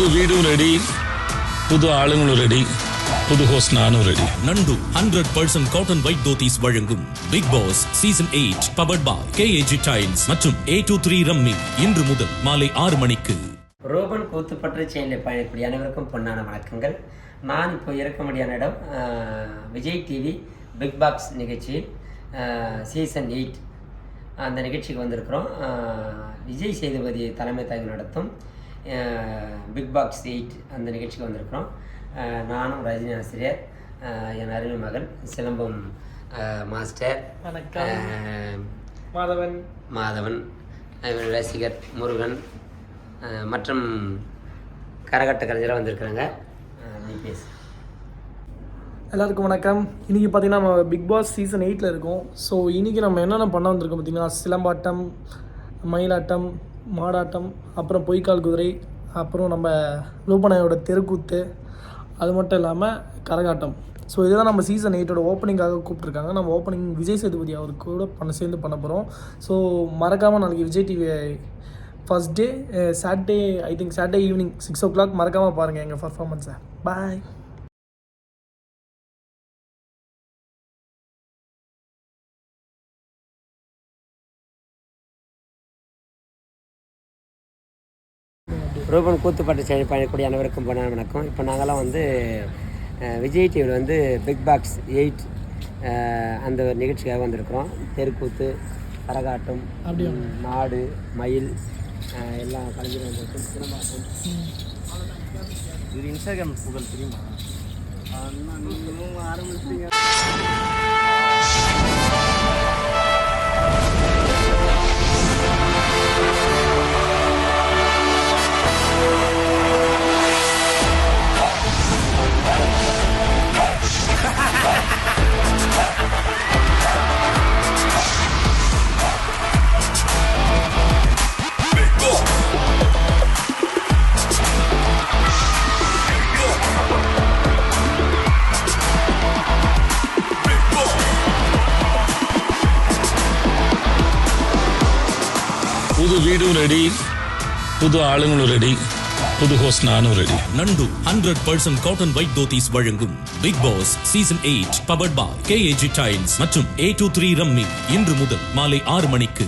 புது வீடும் ரெடி புது ஆளுங்களும் ரெடி புது ஹோஸ்ட் நானும் ரெடி நண்டு hundred percent cotton white dhotis வழங்கும். Big boss season eight powered by KAG tiles மற்றும் ஏ டூ த்ரீ ரம்மி இன்று முதல் மாலை ஆறு மணிக்கு. ரோபன் கூத்துப்பற்று செயலில் பயணிக்கூடிய அனைவருக்கும் பொன்னான வணக்கங்கள். நான் இப்போ இருக்க முடியாத இடம் விஜய் டிவி பிக் பாக்ஸ் நிகழ்ச்சியில் சீசன் எயிட் அந்த நிகழ்ச்சிக்கு வந்திருக்கிறோம். விஜய் சேதுபதி தலைமை தாங்கி நடத்தும் பிக் பாக்ஸ் எயிட் அந்த நிகழ்ச்சிக்கு வந்திருக்கிறோம். நானும் ரஜினி ஆசிரியர் என் அருமை மகன் சிலம்பம் மாஸ்டர் மாதவன். மாதவன் ரசிகர் முருகன் மற்றும் கரகட்ட கலைஞராக வந்திருக்கிறாங்க. பேசு. எல்லாருக்கும் வணக்கம். இன்றைக்கி பார்த்தீங்கன்னா நம்ம பிக் பாஸ் சீசன் எயிட்டில் இருக்கோம். ஸோ இன்றைக்கி நம்ம என்னென்ன பண்ண வந்திருக்கோம் பார்த்தீங்கன்னா சிலம்பாட்டம் மயிலாட்டம் மாடாட்டம் அப்புறம் பொய்க்கால் குதிரை அப்புறம் நம்ம லூப்பனாயோட தெருக்கூத்து அது மட்டும் இல்லாமல் கரகாட்டம். ஸோ இதுதான் நம்ம சீசன் எயிட்டோட ஓப்பனிங்காக கூப்பிட்ருக்காங்க நம்ம ஓப்பனிங் விஜய் சேதுபதி அவர் கூட பண்ண சேர்ந்து பண்ண போகிறோம் ஸோ மறக்காமல் நாளைக்கு Vijay TV first day Saturday I think Saturday evening six o'clock மறக்காமல் பாருங்கள் எங்கள் பர்ஃபார்மன்ஸை பாய் ரூபன் கூத்துப்பட்டு செயல் பயணிக்கூடிய அனைவருக்கும் பொன்னான வணக்கம். இப்போ நாங்கள்லாம் வந்து விஜய் டிவியில் வந்து பிக் பாக்ஸ் எயிட் அந்த ஒரு நிகழ்ச்சிக்காக வந்திருக்கிறோம். தெருக்கூத்து கரகாட்டம் நாடு மயில் எல்லாம் கலைஞர் வந்திருக்கும் சிலம்பாட்டம் இது இன்ஸ்டாகிராம் புகழ் தெரியுமா? ஆரம்பிச்சீங்க புது வீடும் ரெடி புது ஆளுங்களும் ரெடி புது ஹோஸ் நானும் ரெடி நண்டு hundred percent cotton white dhotis வழங்கும். Big boss season eight powered by KAG tiles மற்றும் ஏ டூ த்ரீ ரம்மி இன்று முதல் மாலை ஆறு மணிக்கு.